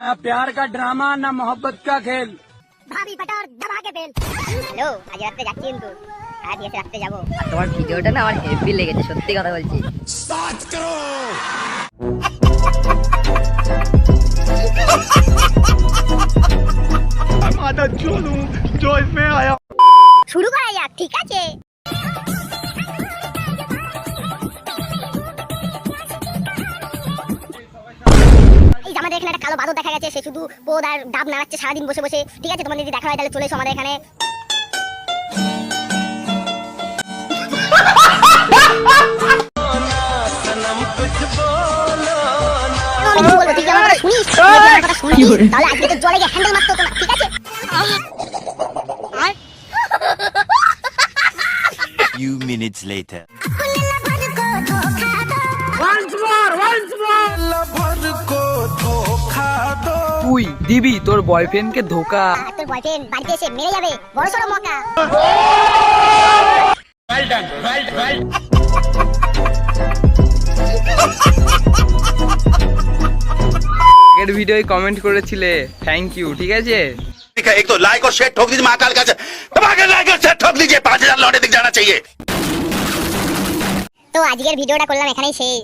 प्यार का ड्रामा ना मोहब्बत का खेल ভাবি পটর দবা কে ফেল হ্যালো আজ রাতে যাচ্ছি কিন্তু আজ এসে রাতে যাবো আর তোমার ভিডিওটা না আমার হেভি লেগেছে সত্যি কথা বলছি শুরু করা যাক ঠিক আছে একটা কালো বাদর দেখা গেছে সে শুধু পোদ আর ডাব নাড়াচ্ছে সারাদিন বসে বসে। ঠিক আছে তোমাদের যদি দেখা হয় তাহলে চলে এসো আমাদের এখানে। তাহলে আজকে তো জলে গিয়ে হ্যান্ডেল মারতে হতো না ঠিক আছে? Few minutes later. তুই দিবি তোর বয়ফ্রেন্ডকে ধোকা আর তোর বয়ফ্রেন্ড বাড়িতে এসে মেরে যাবে বড় সড়ো মকা আগের ভিডিওয় কমেন্ট করেছিলে থ্যাংক ইউ ঠিক আছে ठीक है एक तो लाइक और शेयर ठोक दीजिए महाकाल का दबाकर लाइक और शेयर ठोक दीजिए पांच हजार लौटे दिख जाना चाहिए তো আজকের ভিডিওটা করলাম এখানেই শেষ